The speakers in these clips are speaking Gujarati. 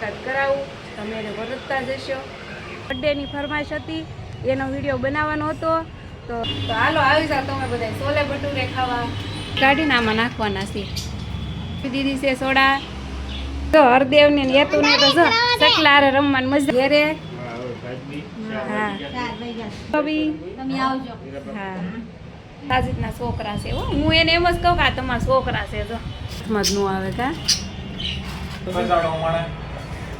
મુલાકાત કરાવું. તમે એને વરસતા જશો. બર્થડેની ફરમાઈશ હતી. એનો વીડિયો બનાવવાનો હતો. તો તો હાલો આવી જાઓ તમે બધા સોલે ભટુરે ખાવા. કાઢીને આમાં નાખવાના છે. દીદી છે સોડા. તો હરદેવને ને હેતુને તો જો ચકલા હારે રમવાની મજા ઘેરે. હા. ભાભી. તમે આવજો હા. સાજીદના છોકરા છે હો. હું એને એમ જ કહું કે આ તમારા છોકરા છે જો. સમજનું આવે કા?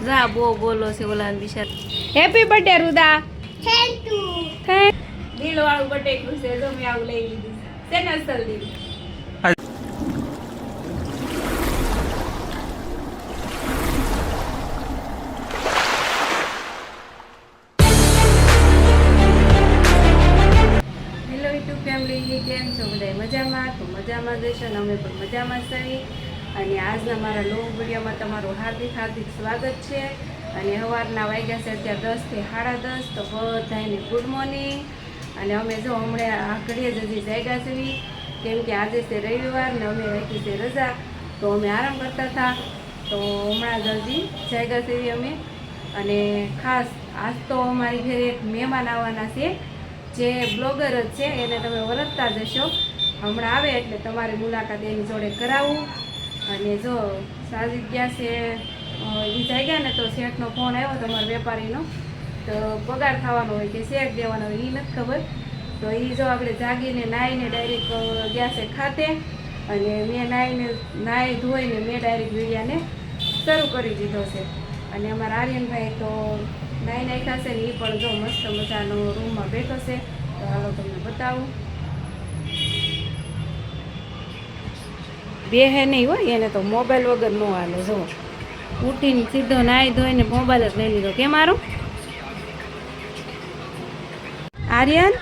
જા બો બોલો છે ઓલા બિચાર હેપી બર્થડે રુદા. થેન્ક દિલ વાળું બટેકું છે તો મેં આવું લઈ લીધું છે. ને અસલ દિલ હેલો યુટ્યુબ ફેમિલી કેમ છો બધા? મજામાં? તો મજામાં જશો ને અમે પણ મજામાં છીએ. અને આજના મારા લોંગ વિડીયોમાં તમારું હાર્દિક હાર્દિક સ્વાગત છે. અને સવારના વાગ્યા છે અત્યારે દસથી સાડા દસ, તો બધાને ગુડ મોર્નિંગ અને અમે જો હમણાં આકડીએ જ હજી જાગ્યા છીએ કેમ કે આજે છે રવિવાર ને અમે રાખી છે રજા. તો અમે આરામ કરતા હતા. તો હમણાં હજી જાગ્યા છીએ અમે. અને ખાસ આજ તો અમારી ઘરે એક મહેમાન આવવાના છે. જે બ્લોગર જ છે. એને તમે વરતતા જશો હમણાં આવે એટલે તમારી મુલાકાત એની જોડે કરાવું. અને જો સાજી ગયા છે એ ગયા ને તો શેઠનો ફોન આવ્યો તમારા વેપારીનો, તો પગાર થવાનો હોય કે શેઠ દેવાનો હોય એ નથી ખબર. તો એ જો આપણે જાગીને નાહીને ડાયરેક્ટ ગયા છે ખાતે, અને મેં નાહીને નાહી ધોઈને મેં ડાયરેક્ટ વીડિયાને શરૂ કરી દીધો છે. અને અમારા આર્યનભાઈ તો નાહી નાખ્યા છે ને એ પણ જો મસ્ત મજાનો રૂમમાં બેઠો છે. તો હાલો તમને બતાવું. બે હે નહીં હોય, એને તો મોબાઈલ વગર ન હાલે, જો. ઉઠીને સીધો નાહી ધોઈને મોબાઈલ જ લઈ લીધો. કે મારું? આર્યન?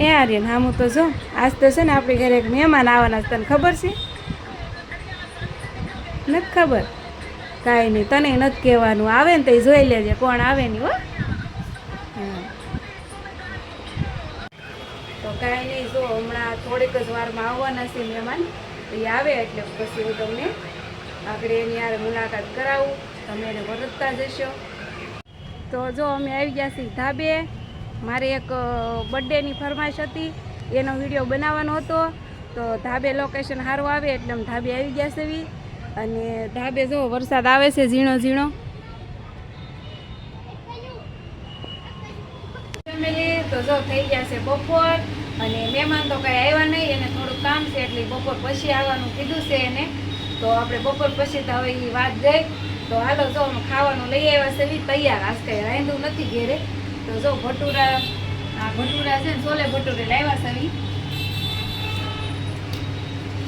એ આર્યન હા હું તો જો. આજ તો છે ને આપણી ઘરે એક મહેમાન આવવાના છે, તને ખબર છે? નથી ખબર. કાંઈ નહીં, તને નથી કહેવાનું. આવે ને તો જોઈ લેજે, કોણ આવે નહીં, હો. તો કાંઈ નહીં, જો, હમણાં થોડીક જ વારમાં આવવાના છે મહેમાન. એ આવે એટલે પછી હું તમને આગળ એની યાર મુલાકાત કરાવું. તમે એને વરસતા જશો. તો જો અમે આવી ગયા છીએ ધાબે. મારે એક બર્થડેની ફરમાઈશ હતી. એનો વીડિયો બનાવવાનો હતો. તો ધાબે લોકેશન સારું આવે એટલે અમે ધાબે આવી ગયા છીએ. અને ધાબે જો વરસાદ આવે છે ઝીણો ઝીણો. ફેમિલી તો જો થઈ ગયા છે બપોર. અને મહેમાન તો કંઈ આવ્યા નહીં. એને થોડું કામ છે એટલે બપોર પછી આવવાનું કીધું છે એને. તો આપણે બપોર પછી તો હવે એ વાત ગઈ. તો હાલો જો ખાવાનું લઈ આવ્યા છે બી તૈયાર. આજ કંઈ રાંધું નથી ઘેરે. તો જો ભટુરા, આ ભટુરા છે ને, છોલે ભટુરે લાવ્યા છે.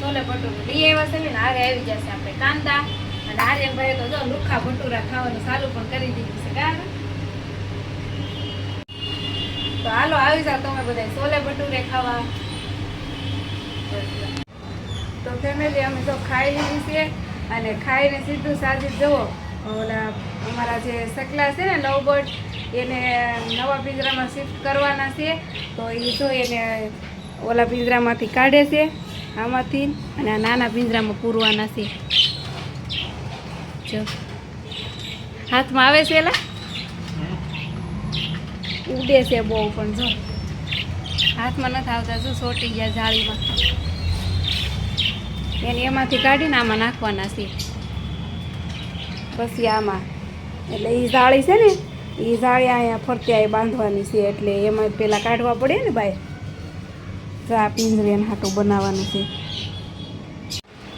છોલે ભટુરે લઈ આવ્યા છે ને હારે આવી જશે આપણે કાંદા. અને આર્યનભાઈ તો જો લુખા ભટુરા ખાવાનું ચાલુ પણ કરી દીધું છે કારણ તો હાલો, આવી જાઓ તમે બધા છોલે ભટુરે ખાવા. તો ફેમિલી અમે તો ખાઈ લીધી છે અને ખાઈને સીધું સાજી જવો ઓલા અમારા જે સકલા છે ને લવબર્ડ એને નવા પિંજરામાં શિફ્ટ કરવાના છે. તો એ જો એને ઓલા પિંજરામાંથી કાઢે છે, આમાંથી અને આ નાના પિંજરામાં પૂરવાના છે. જો. હાથમાં આવે છે એલા? ઉડે છે બહુ પણ જો. હાથમાં નથી આવતા, જો સોટી ગયા જાળીમાં. એને એમાંથી કાઢીને આમાં નાખવાના છે. પછી આમાં એટલે એ જાળી છે ને એ જાળી અહીંયા ફરતી અહીં બાંધવાની છે એટલે એમાં પેલા કાઢવા પડે ને ભાઈ તો આ પિંજરી એને હાટું બનાવવાનું છે.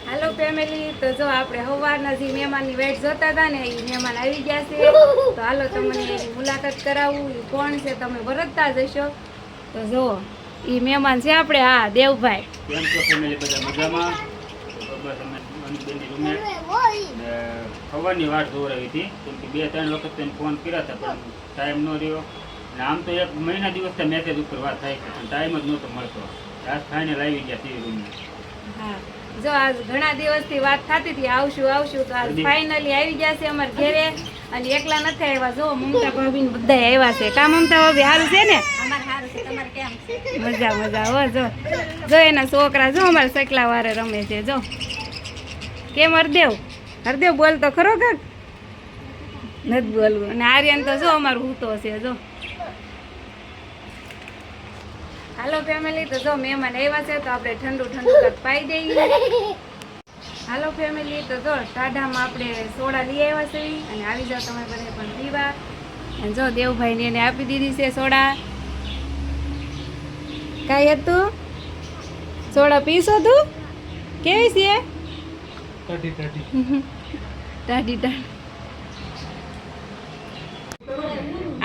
હાલો ફેમિલી તો જો આપણે સવારના જે મહેમાનની વેટ જોતા હતા ને એ મહેમાન આવી ગયા છે. તો હાલો તમને એની મુલાકાત કરાવું. એ કોણ છે તમે વરતતા જશો તો જુઓ એ મહેમાન છે આપણે હા દેવભાઈ. કેમ છો ફેમિલી બધા મજામાં? ખબરની વાત દોરાવી હતી. કેમ કે બે ત્રણ વખત તેને ફોન કર્યા હતા પણ ટાઈમ ન રહ્યો. અને આમ તો એક મહિના દિવસથી મેસેજ ઉપર વાત થાય છે પણ ટાઈમ જ નહોતો મળતો. આજ ફાઇનલ આવી ગયા ટીવી રૂમે જો આજ ઘણા દિવસથી વાત થતી હતી આવશું આવશું તો આજ ફાઇનલી આવી ગયા છે અમારા ઘરે. અને એકલા નથી આવ્યા. જો મમતા ભાભી ને બધા આવ્યા છે. કા મમતા ભાભી સારું છે ને? અમારે સારું છે. તમારે કેમ છે? મજા મજા. હો જો. જો એના છોકરા જો અમારા સકલા વારે રમે છે જો. કેમ હરદેવ? હરદેવ બોલ તો ખરો કાક. નથી બોલવું. અને આર્યન તો જો અમારું હૂતો છે જો. હાલો ફેમિલી તો જો મહેમાન આવ્યા છે તો આપણે ઠંડુ ઠંડુ કાંઈક પાઈ દઈએ. હાલો ફેમિલી તો જો ટાઢામાં આપણે સોડા લઈ આવ્યા છે. અને આવી જાઓ તમે બધે પણ પીવા. અને જો દેવભાઈને એને આપી દીધી છે સોડા. કાંઈ હતું? સોડા પીશો તું? કેવી છે? ટાઢી ટાઢી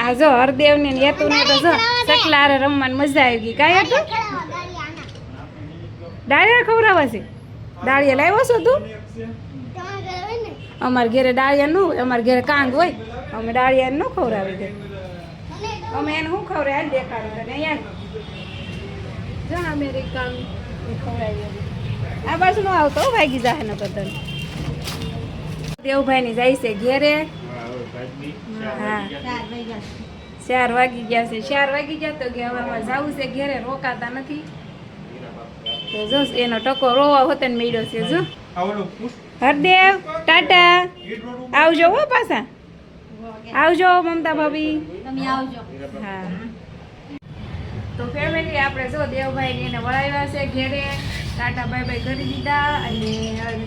આ જો હરદેવ ને હેતુ ને તો જો સકલા હારે રમવાની મજા આવી ગઈ. કાંઈ હતું? ડાળિયા ખવડાવવા છે? ડાળિયા લાવ્યો છો તું? અમારે ઘેરે ડાળિયા નું અમારે ઘેરે કાંગ હોય. અમે ડાળિયા ન ખવડાવી દે. અમે એને શું ખવડાવે દેખાડું તને અહીંયા. જો અમેરિકા ખવડાવી આ બાજુ નો આવતો હો, ભાગી જાય ને બધાને. દેવભાઈ ની જાય છે ઘેરે. હા. ચાર વાગી ગયા છે. ચાર વાગી ગયા તો કે હવે જવું છે ઘેરે રોકાતા નથી. તો જો એનો ટકો રોવા હોતે ને મળ્યો છે જો. હરદેવ ટાટા આવજો હો પાછા. આવજો મમતા ભાભી. તમે આવજો. હા. તો ફેમિલી આપણે જો દેવભાઈ એને વળાવ્યા છે ઘેરે ટાટા બાય બાય કરી દીધા અને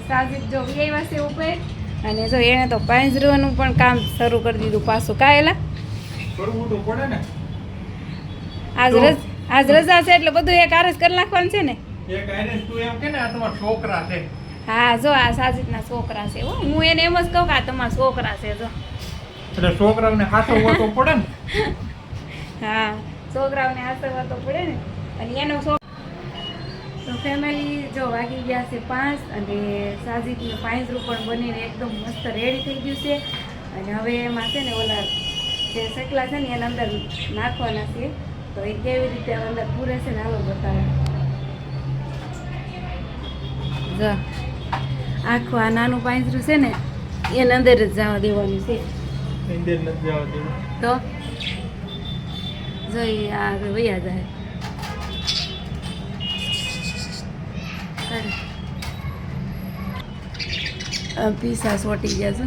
સાજીદ જો આવ્યા છે ઉપર. અને જો એણે તો પાંજરાનું પણ કામ શરૂ કરી દીધું પાછું કાયેલા. આજ રજ આજ રજા છે એટલે બધું એક આરસ કરી નાખવાનું છે ને? એક આઈને તું એમ કે ને આ તમારા છોકરા છે. હા જો આ સાજીદના છોકરા છે હો. હું એને એમ જ કહું કે આ તમારા છોકરા છે જો. એટલે છોકરાઓને હાથો પડે ને? હા. છોકરાઓને આશીર્વાદ તો પડે ને. અને એનો તો ફેમિલી જો વાગી ગયા છે પાંચ અને સાજીદનું પાંજરું પણ બનીને એકદમ મસ્ત રેડી થઈ ગયું છે. અને હવે એમાં છે ને ઓલા જે સકલા છે ને એના અંદર નાખવાના છે. તો એ કેવી રીતે અંદર પૂરે છે ને આવો બતાવે. જો આખું આ નાનું પાંજરું છે ને એના અંદર જ જવા દેવાનું છે. તો જોઈ આ આગળ વૈયા જાય. પીસા સોટી ગયા છે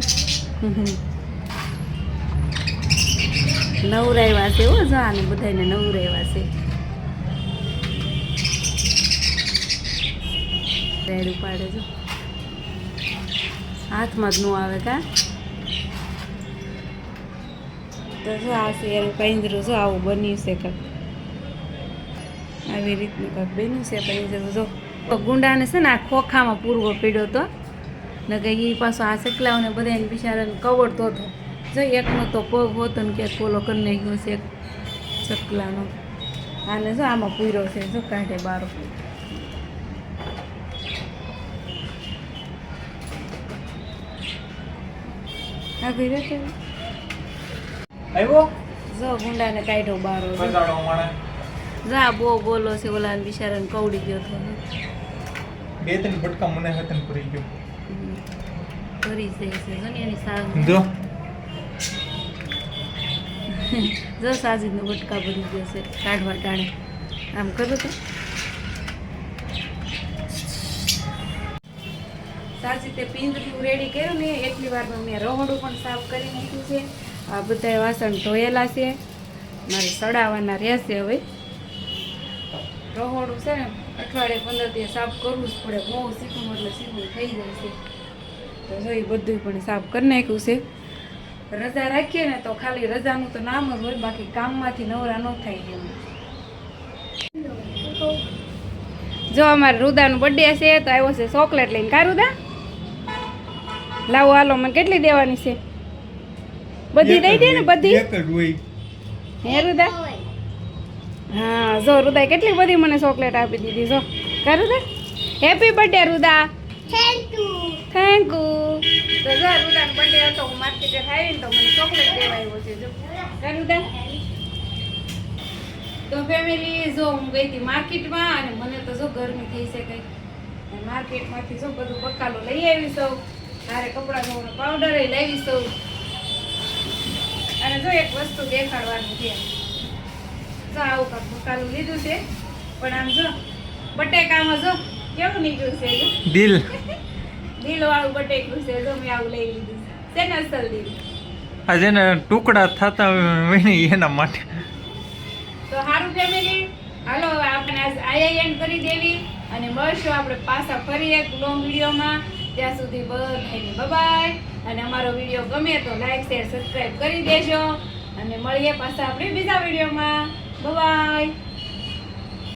નવરાવ્યા છે હો જો આને બધાને નવરાવ્યા છે રેડ ઉપાડે છે હાથમાં જ ન આવે કા તો જો આ એનું પૈંજરું જો આવું બન્યું છે કંઈક આવી રીતનું કંઈક બન્યું છે પૈંજરું જો. તો ગુંડાને છે ને આ ખોખામાં પૂરવો પીડ્યો તો. ને કે એ પાછો આ સકલાઓને બધાને બિચારાને કવડતો હતો. જો એકનો તો પગ હોતો ને ક્યાંક પોલો કરી નાખ્યો છે એક ચકલાનો આને જો આમાં પૂર્યો છે, જો કાઢે બારો. આવી છે આવ્યો? જો ગુંડાને કાઢ્યો બારો જો. મને જા બહુ બોલો છે ઓલા બિચારાને કવડી ગયો તો. બે ત્રણ ફટકા મને હતન પડી ગયો. ભરી જાય છે જો ને એની સાસ જો. જો સાજીદનો બટકા ભરી ગયો છે કાઢવા ટાણે આમ કરો તો. સાજીદે પિંજરું રેડી કર્યું ને એટલી વારમાં મેં રહોડું પણ સાફ કરી નાખ્યું છે. આ બધા વાસણ ધોયેલા છે. મારે સડાવવાના રહેશે હવે. રહોડું છે ને, અઠવાડિયે પંદર દિવસ સાફ કરવું જ પડે. બહુ શીખવું એટલે શીખવું થઈ જાય છે. તો જોઈ બધું પણ સાફ કરી નાખ્યું છે. રજા રાખીએ ને તો ખાલી રજાનું તો નામ જ હોય, બાકી કામમાંથી નવરા ન થાય એમ. જો અમારે રુદાનું બર્થડે છે, તો આવ્યો છે ચોકલેટ લઈને. કા રુદા? લાવો હાલો, મને કેટલી દેવાની છે? બધી દઈ દે ને બધી? એક જ હોય. હે રુદા? હા જો રુદા કેટલી બધી મને ચોકલેટ આપી દીધી જો. કા Ruda. Happy birthday Ruda. Thank you તો જો રુદાનો બર્થડે હતો હું માર્કેટે ખાઈને તો મને ચોકલેટ દેવા આવ્યો છે જો. કા રુદા. તો ફેમિલી જો હું ગઈ હતી માર્કેટમાં અને મને તો જો ગરમી થઈ છે કંઈક. માર્કેટમાંથી જો બધું બકાલો લઈ આવી સૌ. મારે કપડાં ધોવાનો પાવડર લાવી સૌ. અને જો એક વસ્તુ દેખાડવાની છે જો આવું કાંક મકાનું લીધું છે પણ આમ જો બટેકામાં જો કેવું નીકળ્યું છે દિલ દિલ. વાળું બટેકું છે જો મેં આવું લઈ લીધું છે. તેને ને અસલ દિલ? આ જેને ટુકડા થતા હોય એના માટે. તો સારું ફેમિલી હાલો આપણે આજ આઈ એન્ડ કરી દેવી અને મળશું આપણે પાછા ફરી એક લોંગ વિડીયોમાં ત્યાં સુધી બધાને બબાય અને અમારો વીડિયો ગમે તો લાઈક શેર સબસ્ક્રાઈબ કરી દેજો. અને મળીએ પાછા આપણે બીજા વિડીયોમાં. બબાય